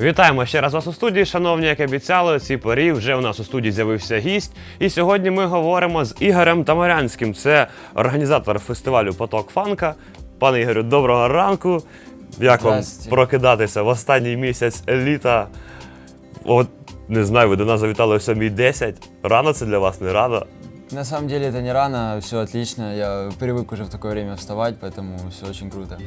Вітаємо ще раз вас у студії, шановні, як обіцяли, у цій порі вже у нас у студії з'явився гість. І сьогодні ми говоримо з Ігорем Тамарянським. Це організатор фестивалю Поток Фанка. Пане Ігорю, доброго ранку. Як вам прокидатися в останній місяць літа? От не знаю, ви до нас завітали о 7.10. Рано це для вас, не рано. На самом деле это не рано, все отлично. Я привык уже в такое время вставать, поэтому все очень круто.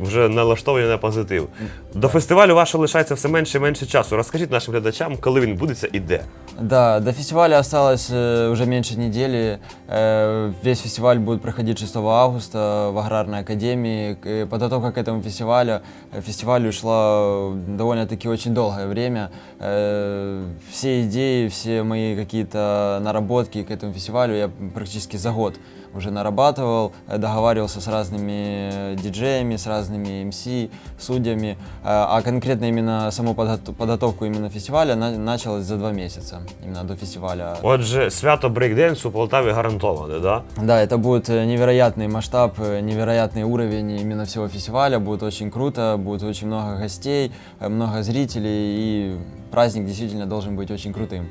Вже налаштовані на позитив. До фестивалю вашого лишається все менше і менше часу. Розкажіть нашим глядачам, коли він будеться і де. Да, до фестиваля осталось э, уже меньше недели. Э, весь фестиваль будет проходить 6 августа в Аграрной академии. К- э, Подготовка к этому фестивалю, э, фестивалю шла довольно-таки очень долгое время. Э, все идеи, все мои какие-то наработки к этому фестивалю я практически за год уже нарабатывал, э, договаривался с разными э, диджеями, с разными МС, судьями, Э, а конкретно именно саму подготов- подготовку именно фестиваля на- началось за два месяца, именно до фестиваля. Отже, свято брейкденсу у Полтаві гарантоване, да? Да, это будет э, невероятный масштаб, э, невероятный уровень именно всего фестиваля, будет очень круто, будет очень много гостей, э, много зрителей, и праздник действительно должен быть очень крутым.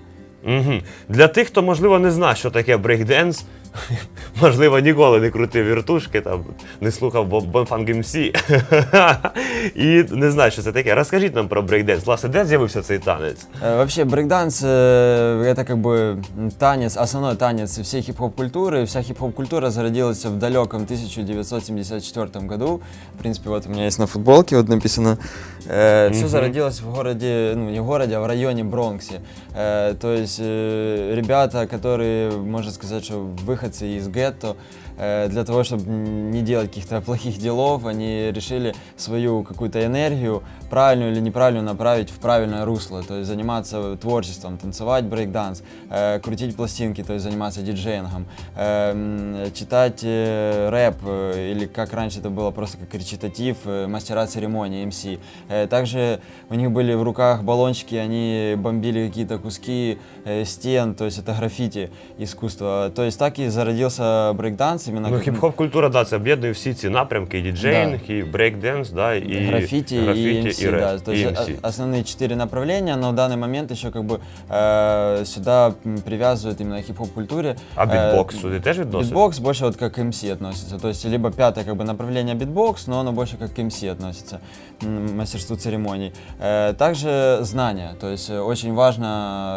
Угу. Для тих, хто, можливо, не знає, що таке брейкденс, можливо, ніколи не крутив віртушки, там, не слухав Бонфанг МС і не знає, що це таке. Розкажіть нам про брейкденс. Власне, де з'явився цей танець? Э, Вообще брейкданс э, это как бы м, танец, основной танец всей хип-хоп культуры. Вся хип-хоп культура зародилась в далеком 1974 году. В принципе, вот у меня есть на футболке вот написано. Все зародилось в городе, ну не в городе, а в районе Бронксе. Э, То есть э, ребята, которые, можно сказать, что выходцы из гетто, э, для того, чтобы не делать каких-то плохих делов, они решили свою какую-то энергию, правильную или неправильную, направить в правильное русло, то есть заниматься творчеством, танцевать брейкданс, э, крутить пластинки, то есть заниматься диджеингом, э, читать рэп, или как раньше это было просто как речитатив, мастера церемонии. Э, Также у них были в руках баллончики, они бомбили какие-то куски стен, то есть это граффити искусство. То есть так и зародился брейкданс именно Ну, как- хіп-хоп культура, да, це об'єднує всі ці напрямки: і діджейнг, і брейкденс, да, і граффити, и МС, реп, да. То і есть MC. о- основные четыре направления, но в данный момент еще как бы э, сюда м, привязывают именно к хип-хоп культуре. А Э, бітбокс сюди теж відносить? Битбокс больше вот как к МС относится. То есть либо пятое как бы направление битбокс, но оно больше как к МС относится, м, мастерству церемоний. Э, Также знания. То есть э, очень важно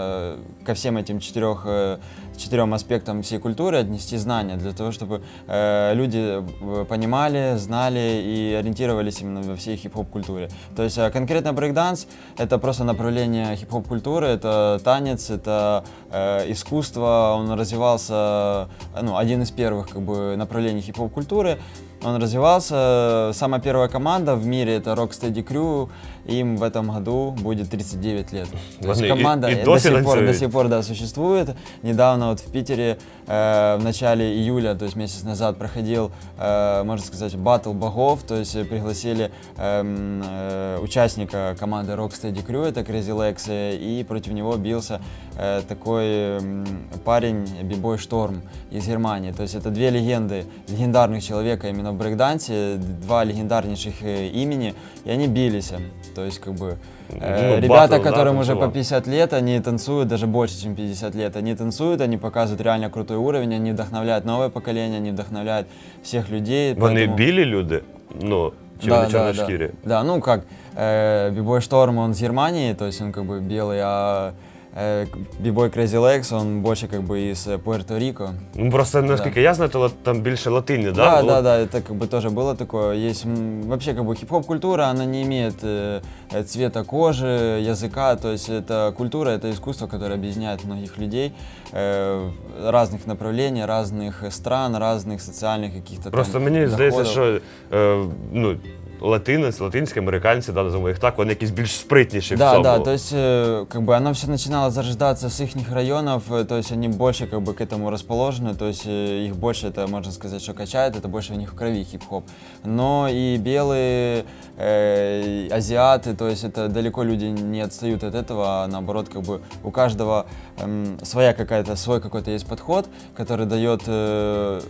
э, ко всем этим четырех э, четырем аспектам всей культуры отнести знания для того, чтобы э, люди э, понимали, знали и ориентировались именно во всей хип-хоп культуре. То есть э, конкретно брейкданс это просто направление хип-хоп культуры, это танец, это э, искусство, он развивался, ну, один из первых как бы направлений хип-хоп культуры. Он развивался. Самая первая команда в мире это Rocksteady Crew. Им в этом году будет 39 лет. То есть и- команда и э, до сих пор, до сих пор да, существует. Недавно вот в Питере э, в начале июля, то есть месяц назад, проходил, э, можно сказать, батл богов. То есть э, пригласили эм, э, участника команды Rocksteady Crew, это Crazy Lex, э, и против него бился э, такой м, парень Бибой Шторм из Германии. То есть это две легенды, легендарных человека именно в брейкдансе, два легендарнейших э, имени, и они бились. То есть как бы э, Ну, ребята, батл, да, которым уже танцевал. по 50 лет, они танцуют даже больше, чем 50 лет. Они танцуют, они показывают реально крутой уровень, они вдохновляют новое поколение, они вдохновляют всех людей. Вони поэтому- білі люди? Ну, чи вони чорношкірі? да. Да, ну как, э, Бибой Шторм, он из Германии, то есть он как бы белый, а э, Бибой Crazy Legs, он больше как бы из э, Пуэрто-Рико. Ну просто наскільки я знаю, то ла- там більше латини, да? Да, Ну, да, да, это как бы тоже было такое. Есть м, вообще как бы хип-хоп культура, она не имеет э, э, цвета кожи, языка, то есть это культура, это искусство, которое объединяет многих людей э, разных направлений, разных стран, разных социальных каких-то там Просто мені здається, доходов. що е, ну, латинець, латинські американці, да, називаємо їх так, вони якісь більш спритніші в Да, цьому. да, то есть э, как бы оно все начинало зарождаться с их районов, э, то есть они больше как бы к этому расположены, то есть э, их больше это можно сказать, что качает, это больше у них в крови хип-хоп. Но и белые, э, и азиаты, то есть это далеко люди не отстают от этого, а наоборот как бы у каждого эм, своя какая-то свой какой-то есть подход, который дает э,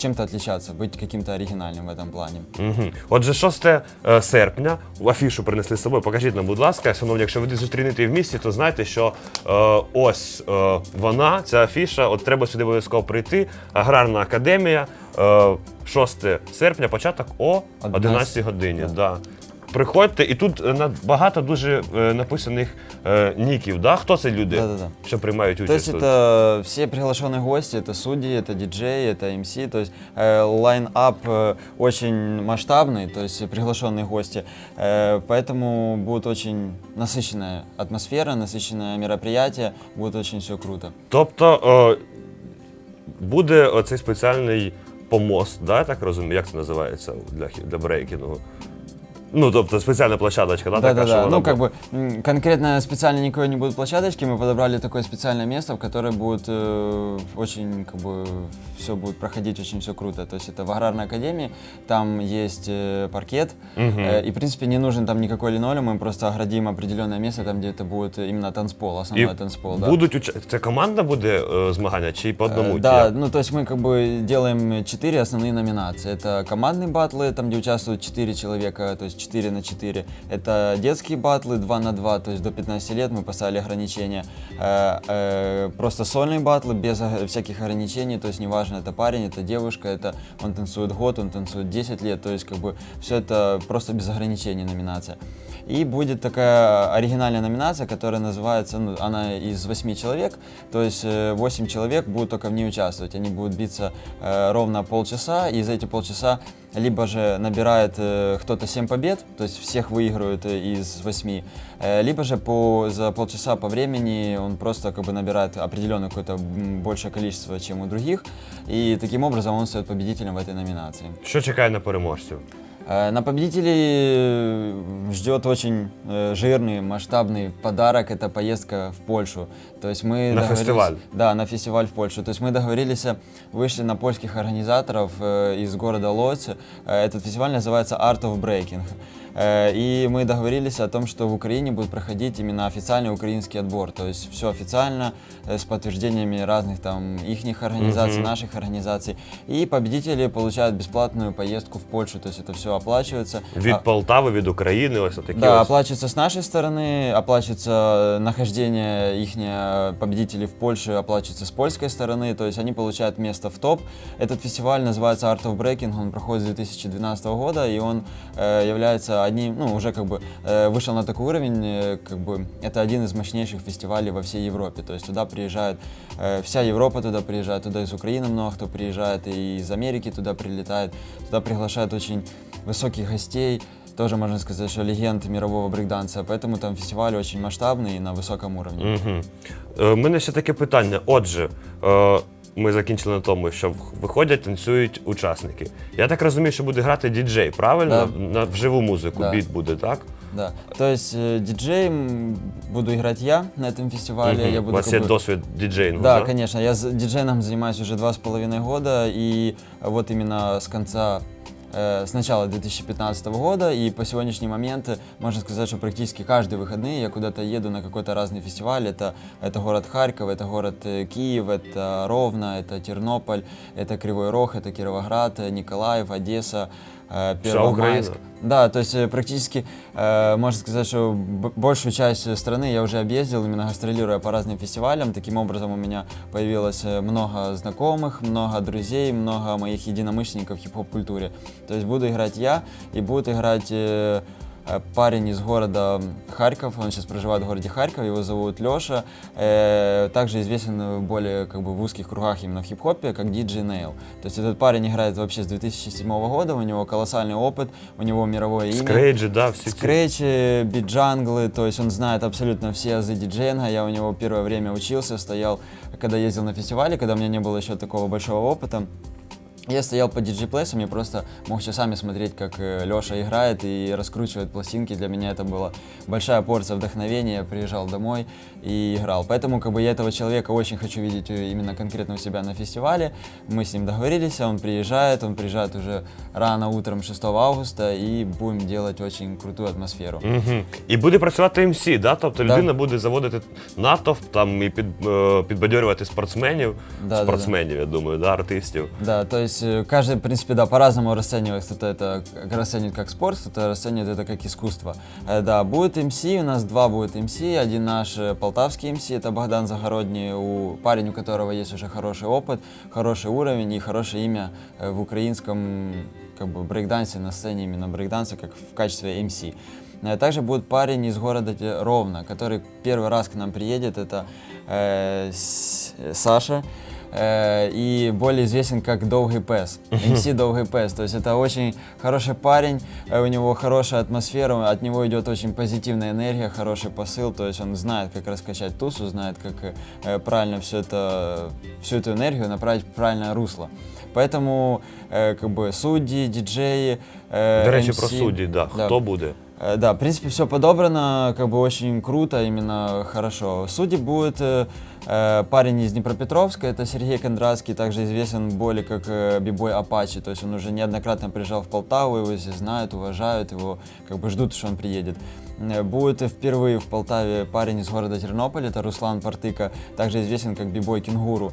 чем-то отличаться, быть каким-то оригинальным в этом плане. Угу. Отже, 6 е, серпня афішу принесли з собою. Покажіть нам, будь ласка, шановні, якщо ви десь зустрінете в місті, то знайте, що е, ось е, вона, ця афіша. От треба сюди обов'язково прийти. Аграрна академія, е, 6 серпня, початок о 11 годині. Да. Приходьте, і тут е, на- багато дуже е, написаних е, ніків. Да? Хто це люди, Да-да-да. що приймають То участь? есть тут? это все приглашенные гости, это судьи, это диджеи, это MC, то есть э, лайн-ап э, очень масштабный, то есть приглашенные гости, э, поэтому будет очень насыщенная атмосфера, насыщенное мероприятие, будет очень все круто. Тобто е, буде оцей спеціальний помост, да, я так розумію, як це називається для, хі- для брейкінгу? Ну, тобто спеціальна площадочка, да, така, що Да-да-да, вона ну как буде- бы м, конкретно специально никакой не будет площадочки, мы подобрали такое специальное место, в которое будет э, очень как бы все будет проходить очень все круто. То есть это в аграрной академии, там есть э, паркет, э, и в принципе не нужен там никакой линолеум, мы просто оградим определенное место, там где это будет именно танцпол, І основной танцпол. Да. будуть уч... Це команда буде е, змагання чи по одному? Э, чи Да, як? ну то есть мы как бы делаем четыре основные номинации. Это командные батлы, там где участвуют четыре человека, то есть 4 на 4. Это детские батлы 2 на 2, то есть до 15 лет мы поставили ограничения. Э, э, Просто сольные батлы без ог- всяких ограничений, то есть неважно, это парень, это девушка, это он танцует год, он танцует 10 лет, то есть как бы все это просто без ограничений номинация. И будет такая оригинальная номинация, которая называется, ну, она из 8 человек, то есть 8 человек будут только в ней участвовать. Они будут биться э, ровно полчаса, и за эти полчаса либо же набирает э, кто-то 7 побед, то есть всех выигрывает э, из 8, э, либо же по, за полчаса по времени он просто как бы набирает определенное какое-то м, большее количество, чем у других, и таким образом он стает победителем в этой номинации. Що чекає на переможців? Э, На победителей э, ждет очень э, жирный, масштабный подарок. Это поездка в Польшу. То есть мы На договорились- фестиваль? Да, на фестиваль в Польшу. То есть мы договорились, вышли на польских организаторов из города. Э, Этот фестиваль называется Art of Breaking. И мы договорились о том, что в Украине будет проходить именно официальный украинский отбор. То есть все официально, с подтверждениями разных там их организаций, Мгм. наших организаций. И победители получают бесплатную поездку в Польшу. То есть это все оплачивается. Від А- Полтави, від України, ось такі да, ось. оплачивается с нашей стороны, оплачивается э, нахождение их победителей в Польше, оплачивается с польской стороны, то есть они получают место в топ. Этот фестиваль называется Art of Breaking, он проходит с 2012 года, и он э, является одним, ну, уже как бы э, вышел на такой уровень, э, как бы это один из мощнейших фестивалей во всей Европе, то есть туда приезжает э, вся Европа туда приезжает, туда из Украины много кто приезжает, и из Америки туда прилетает, туда приглашают очень высоких гостей, тоже можно сказать, что легенд мирового брейкданса, поэтому там фестиваль очень масштабный и на высоком уровне. Угу. У мене ще таке питання. Отже, е, ми закінчили на тому, що виходять, танцюють учасники. Я так розумію, що буде грати діджей, правильно? На вживу музику, Да. біт буде, так? Да. То есть э, диджеем буду играть я на этом фестивале. Мгм. Я У буду вас как є бы- досвід діджеїнгу, Да, да? конечно. Я с диджеем занимаюсь уже два с половиной года, и вот именно с конца э, с начала 2015 года и по сегодняшний момент э, можно сказать, что практически каждые выходные я куда-то еду на какой-то разный фестиваль. Это, это город Харьков, это город э, Киев, это Ровно, это Тернополь, это Кривой Рог, это Кировоград, э, Николаев, Одесса, э, Вся Первомайск. Украина. Да, то есть э, практически э, можно сказать, что б- большую часть э, страны я уже объездил, именно гастролируя по разным фестивалям. Таким образом у меня появилось э, много знакомых, много друзей, много моих единомышленников в хип-хоп культуре. То есть буду играть я и будет играть э, э, парень из города Харьков, он сейчас проживает в городе Харьков, его зовут Леша, э, также известен э, более как бы в узких кругах именно в хип-хопе, как DJ Nail. То есть этот парень играет вообще с 2007 года, у него колоссальный опыт, у него мировое имя. Скрейджі, да, всі ці. Скретчи, биджанглы, то есть он знает абсолютно все азы диджейнга. Я у него первое время учился, стоял, когда ездил на фестивале, когда у меня не было еще такого большого опыта. Я стоял по диджей-плейсам, я просто мог часами смотреть, как Леша играет и раскручивает пластинки. Для меня это была большая порция вдохновения. Я приезжал домой и играл. Поэтому как бы я этого человека очень хочу видеть э, именно конкретно у себя на фестивале. Мы с ним договорились, он приезжает, он приезжает уже рано утром 6 августа и будем делать очень крутую атмосферу. Угу. І буде працювати МС, да? тобто Да. людина буде заводити натовп там і під, е, підбадьорювати спортсменів, Да, да, спортсменів, я думаю, да, артистів. Да, то есть э, каждый, в принципе, да, по-разному расценивает. Кто-то это расценивает как спорт, кто-то расценивает это как искусство. Э, Да, будет МС, у нас два будет МС. Один наш э, полтавский МС, это Богдан Загородний, у парень, у которого есть уже хороший опыт, хороший уровень и хорошее имя в украинском как бы брейкдансе, на сцене именно брейкданса, как в качестве. Э, Также будет парень из города Ровно, который первый раз к нам приедет. Это э, Саша. Э, и более известен как Долгий Пес, МС Долгий Пес. То есть это очень хороший парень, э, у него хорошая атмосфера, от него идет очень позитивная энергия, хороший посыл. То есть он знает, как раскачать тусу, знает, как э, правильно все это, всю эту энергию направить в правильное русло. Поэтому э, как бы судьи, диджеи, э, До речі, MC, про судді, да. да. хто буде? Э, Да, в принципе, все подобрано, как бы очень круто, именно хорошо. Судьи будет э, парень из Днепропетровска, это Сергей Кондратский, также известен более как э, бибой Апачи, то есть он уже неоднократно приезжал в Полтаву, его здесь знают, уважают, его как бы ждут, что он приедет. Э, Будет впервые в Полтаве парень из города Тернополь, это Руслан Партыка, также известен как бибой Кенгуру.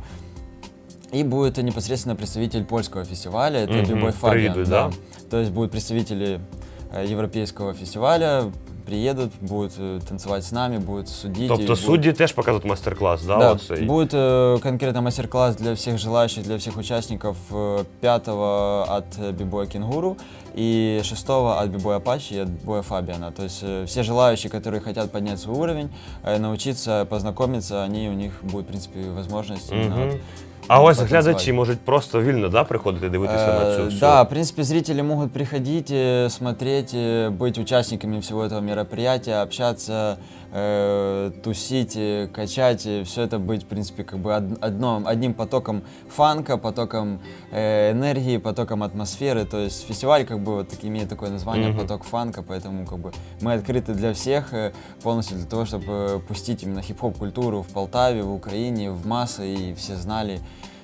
И будет непосредственно представитель польского фестиваля, это Мгм, бибой Фабиан. приедут, да? То есть будут представители э, европейского фестиваля, приедут, будут э, танцевать с нами, будут судить. и Тобто будут- судді теж покажуть майстер-клас, да? Да, оцей? будет э, конкретно мастер-класс для всех желающих, для всех участников э, пятого от э, бибоя Кенгуру и шестого от бибоя Апачи и от боя Фабиана. То есть э, все желающие, которые хотят поднять свой уровень, э, научиться, познакомиться, они у них будет, в принципе, возможность именно Мгм. вот А ось потанцевать. глядачі можуть просто вільно да, приходити дивитися на цю Э, всю. Да, в принципе, зрители могут приходить, э, смотреть, э, быть участниками всего этого мероприятия, общаться, э, тусить, э, качать, все это быть, в принципе, как бы од- одно, одним потоком фанка, потоком э, энергии, потоком атмосферы. То есть фестиваль как бы вот так, имеет такое название Мгм. поток фанка, поэтому как бы мы открыты для всех э, полностью для того, чтобы пустить именно хип-хоп культуру в Полтаве, в Украине, в массы и все знали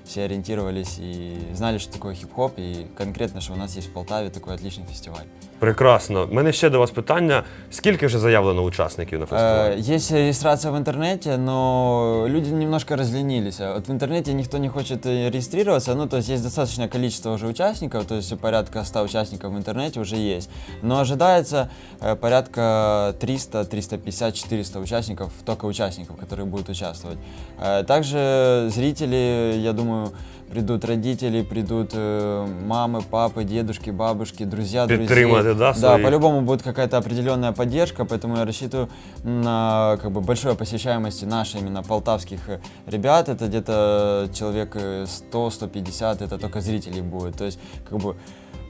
все ориентировались и знали, что такое хип-хоп, и конкретно, что у нас есть в Полтаве такой отличный фестиваль. Прекрасно. У мене ще до вас питання: скільки вже заявлено учасників на Э, фестивалі? Есть регистрация в интернете, но люди немножко разленились. А Вот в интернете никто не хочет э, регистрироваться, ну, то есть есть достаточное количество уже участников, то есть порядка 100 участников в интернете уже есть. Но ожидается э, порядка 300, 350, 400 участников, только участников, которые будут участвовать. Э, Также зрители, я думаю, придут родители, придут э, мамы, папы, дедушки, бабушки, друзья, друзья. Да, Да, по-любому будет какая-то определенная поддержка, поэтому я рассчитываю на как бы большой посещаемости наших именно полтавских э, ребят. Это где-то человек э, 100-150, это только зрителей будет. То есть как бы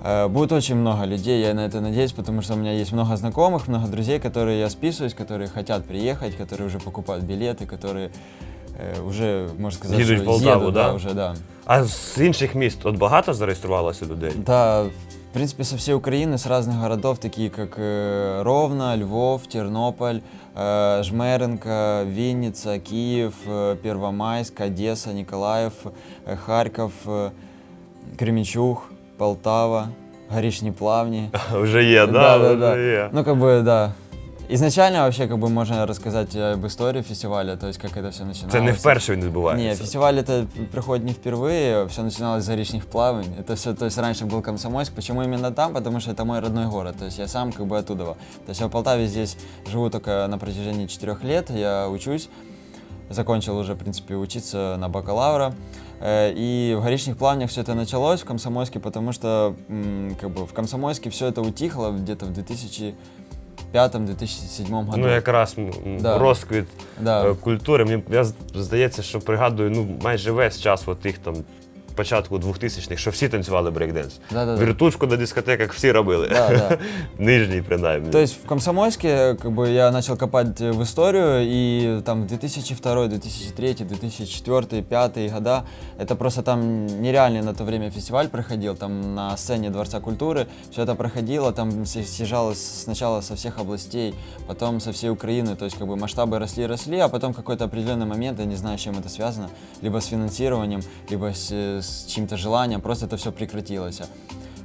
э, будет очень много людей, я на это надеюсь, потому что у меня есть много знакомых, много друзей, которые я списываюсь, которые хотят приехать, которые уже покупают билеты, которые э, уже, можно сказать, Едут что в Полтаву, едут, да? уже, да. А з інших міст от багато зареєструвалося людей? Да, в принципе, со всей Украины, с разных городов, такие как э, Ровно, Львов, Тернополь, э, Жмеренко, Винница, Киев, э, Первомайск, Одесса, Николаев, э, Харьков, э, Кременчуг, Полтава, Горішні Плавні. Вже є, да? Вже є. Ну, как бы, да. Изначально вообще, как бы, можно рассказать об истории фестиваля, то есть, как это все начиналось. Це не вперше він Не, відбувається. фестиваль это проходит не впервые, все начиналось с заречных плаваний. Это все, то есть раньше был Комсомольск. Почему именно там? Потому что это мой родной город, то есть я сам как бы оттуда. То есть я в Полтаве здесь живу только на протяжении четырех лет, я учусь, закончил уже, в принципе, учиться на бакалавра. Э, И в Горичных плавнях все это началось в Комсомольске, потому что м, как бы в Комсомольске все это утихло где-то в 2005-2007 году. Ну, якраз Да. розквіт Да. е, культури. Мені я здається, що пригадую ну, майже весь час от тих там початку 2000-х, що всі танцювали брейкденс. Да-да-да. Віртушку на дискотеках всі робили. Да, да. Нижній, принаймні. То есть в Комсомольске как бы я начал копать э, в историю, и там 2002, 2003, 2004, 2005 года, это просто там нереальный на то время фестиваль проходил, там на сцене Дворца культуры, все это проходило, там се- съезжалось сначала со всех областей, потом со всей Украины, то есть как бы масштабы росли, росли, а потом какой-то определенный момент, я не знаю, с чем это связано, либо с финансированием, либо с, э, с чьим-то желанием, просто это все прекратилось.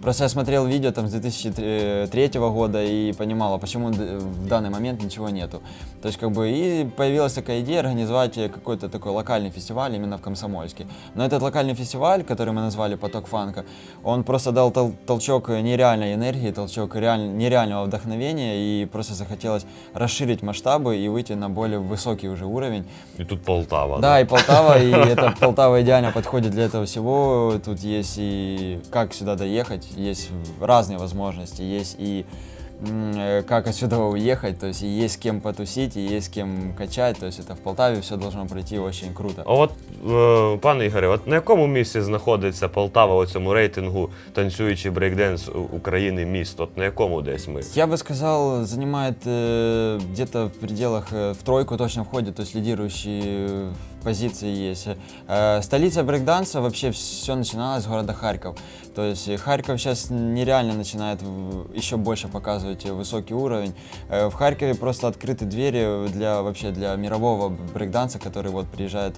Просто я смотрел видео там с 2003 года и понимал, а почему в данный момент ничего нету. То есть как бы и появилась такая идея организовать э, какой-то такой локальный фестиваль именно в Комсомольске. Но этот локальный фестиваль, который мы назвали «Поток фанка», он просто дал тол- толчок нереальной энергии, толчок реаль- нереального вдохновения и просто захотелось расширить масштабы и выйти на более высокий уже уровень. І тут Полтава. Да, и Полтава, и это Полтава идеально подходит для этого всего. Тут есть и как сюда доехать, есть разные возможности, есть и м, э, как отсюда уехать, то есть и есть с кем потусить, и есть с кем качать, то есть это в Полтаве все должно пройти очень круто. А от, е, пане Ігоре, от на якому місці знаходиться Полтава у цьому рейтингу танцюючий брейкденс У- України міст? От на якому десь ми? Я бы сказал, занимает э, где-то в пределах э, в тройку точно входит, то есть лидирующие э, позиции есть. Э, столица брейкданса вообще все начиналось с города Харьков. То есть э, Харьков сейчас нереально начинает в- еще больше показывать э, высокий уровень. Э, в Харькове просто открыты двери для вообще для мирового брейкданса, который вот приезжает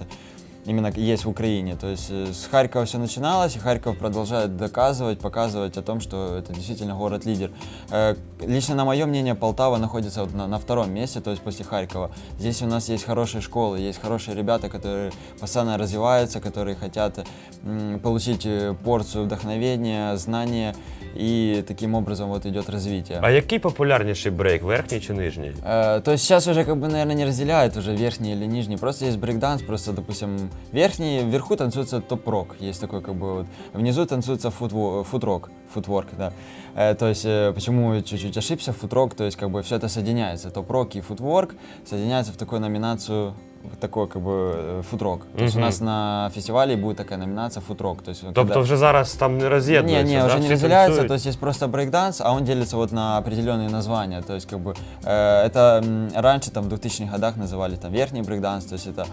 именно есть в Украине. То есть э, с Харькова все начиналось, и Харьков продолжает доказывать, показывать о том, что это действительно город-лидер. Э, Лично на мое мнение, Полтава находится вот на, на втором месте, то есть после Харькова. Здесь у нас есть хорошие школы, есть хорошие ребята, которые постоянно развиваются, которые хотят м, получить э, порцию вдохновения, знания, и таким образом вот идет развитие. А який популярніший брейк, верхній чи нижній? Э, То есть сейчас уже как бы, наверное, не разделяют уже верхний или нижний. Просто есть брейкданс, просто, допустим, верхний, вверху танцуется топ-рок. Есть такой как бы вот. Внизу танцуется футво- футрок, футворк, да. Э, То есть э, почему чуть-чуть ошибся, футрок, то есть как бы все это соединяется. Топ-рок и футворк соединяются в такую номинацию вот такой как бы э, футрок. То есть у Мгм. нас на фестивале будет такая номинация футрок. То есть Тобто когда- вже зараз там не роз'єднується, не, не, да? уже не Всі разделяется, танцюють? то есть есть просто брейкданс, а он делится вот на определенные названия. То есть как бы э, это м, раньше там в 2000-х годах называли там верхний брейкданс, то есть это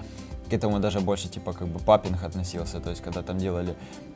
к этому даже больше типа как бы папинг относился, то есть когда там делали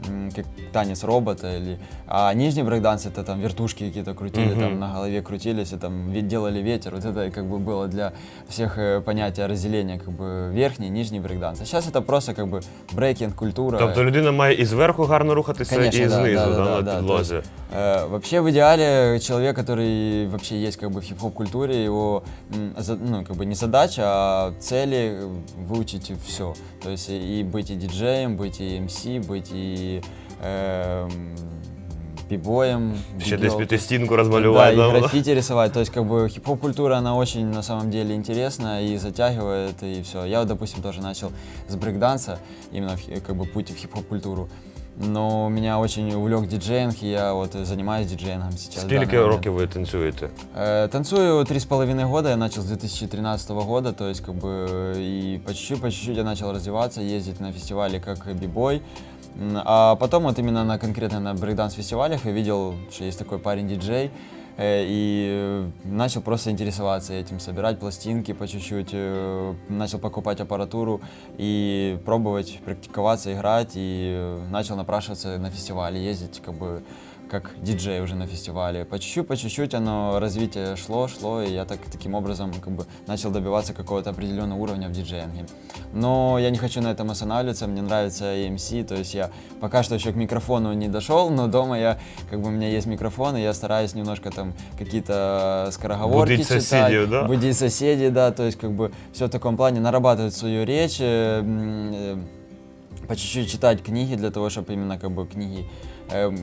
м, как танец робота или... А нижний брейкданс это там вертушки какие-то крутили, Мгм. там на голове крутились, и там ве- делали ветер, вот это как бы было для всех э, понятия разделения как бы верхний, нижний брейкданс. А сейчас это просто как бы брейкинг, культура. Тобто людина має і зверху гарно рухатися, Конечно, і да, знизу да, да, да, на да, підлозі. Э, Вообще в идеале человек, который вообще есть как бы в хип-хоп культуре, его м, за- ну как бы не задача, а цели э, выучить все. То есть и и быть и диджеем, быть и МС, быть и эм, бибоем, Ще бигел. десь піти стінку Да, розмалювати. и да? граффити рисовать. То есть, как бы, хип-хоп культура, она очень, на самом деле, интересна и затягивает, и все. Я, вот, допустим, тоже начал с брейкданса, именно, в хи- как бы, путь в хип-хоп культуру. Но меня очень увлек диджеинг, и я вот занимаюсь диджеингом сейчас. в данный Скільки момент. років ви танцюєте? Э, Танцую три с половиной года, я начал с 2013 года, то есть как бы и по чуть-чуть, по чуть-чуть я начал развиваться, ездить на фестивали как бибой. М, А потом вот именно на конкретно на брейкданс фестивалях я видел, что есть такой парень диджей, э, и э, начал просто интересоваться этим, собирать пластинки по чуть-чуть, э, начал покупать аппаратуру и пробовать практиковаться, играть, и э, начал напрашиваться на фестивали, ездить как бы как диджей уже на фестивале. По чуть-чуть, по чуть-чуть оно развитие шло, шло, и я так, таким образом как бы начал добиваться какого-то определенного уровня в диджеинге. Но я не хочу на этом останавливаться, мне нравится EMC, то есть я пока что еще к микрофону не дошел, но дома я, как бы у меня есть микрофон, и я стараюсь немножко там какие-то скороговорки Будить читать. соседей, да? Будить соседей, да, то есть как бы все в таком плане, нарабатывать свою речь, э, э, по чуть-чуть читать книги для того, чтобы именно как бы книги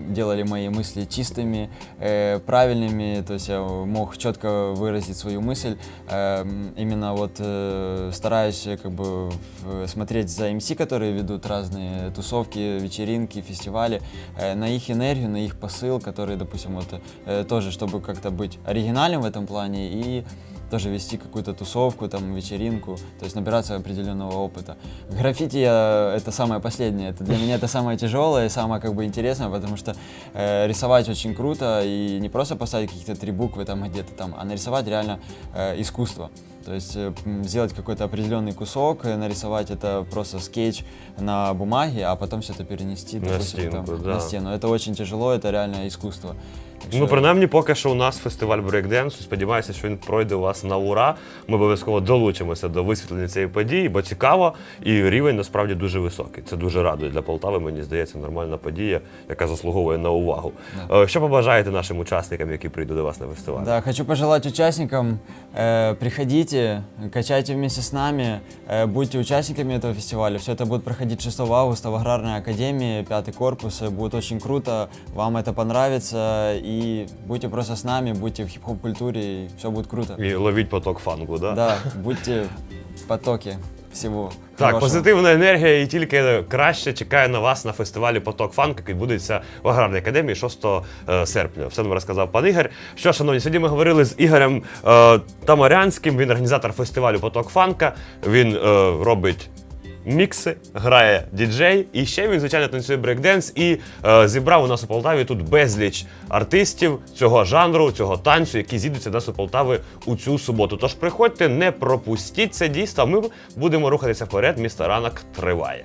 делали мои мысли чистыми, э, правильными, то есть я мог четко выразить свою мысль. Э, м, именно вот э, стараюсь э, как бы в- смотреть за МС, которые ведут разные тусовки, вечеринки, фестивали, э, на их энергию, на их посыл, который, допустим, вот э, тоже, чтобы как-то быть оригинальным в этом плане и тоже вести какую-то тусовку, там, вечеринку, то есть набираться определенного опыта. Граффити я, это самое последнее, это для меня это самое тяжелое и самое как бы интересное, потому что э, рисовать очень круто и не просто поставить какие-то три буквы там где-то там, а нарисовать реально э, искусство. То есть э, м, сделать какой-то определенный кусок, э, нарисовать это просто скетч на бумаге, а потом все это перенести На допустим, там, стенку, на да. стену. Это очень тяжело, это реально искусство. Так Ну, что- принаймні, поки що у нас фестиваль брейкденсу. Сподіваюся, що він пройде у вас на ура. Ми обов'язково долучимося до висвітлення цієї події, бо цікаво, і рівень насправді дуже високий. Це дуже радує для Полтави. Мені здається, нормальна подія, яка заслуговує на увагу. Е, Що побажаєте нашим учасникам, які прийдуть до вас на фестиваль? Да, хочу пожелать участникам, э, приходите, качайте вместе с нами, э, будьте участниками этого фестиваля. Все это будет проходить 6 августа в Аграрной академии, пятый корпус. Э, Будет очень круто, вам это понравится. И будьте просто с нами, будьте в хип-хоп культуре, и все будет круто. І ловіть поток фанку, да? Да, будьте в потоке всего Так, хорошого. позитивна енергія і тільки краще чекає на вас на фестивалі Поток Фанк, який відбудеться в Аграрній академії 6 е, серпня. Все нам розказав пан Ігор. Що, шановні, сьогодні ми говорили з Ігорем е, Тамарянським. Він організатор фестивалю Поток Фанка. Він е, робить. Мікси, грає діджей, і ще він, звичайно, танцює брейкденс і е, зібрав у нас у Полтаві тут безліч артистів цього жанру, цього танцю, які зійдуться нас у Полтави у цю суботу. Тож приходьте, не пропустіть це дійство. Ми будемо рухатися вперед. Місто ранок триває.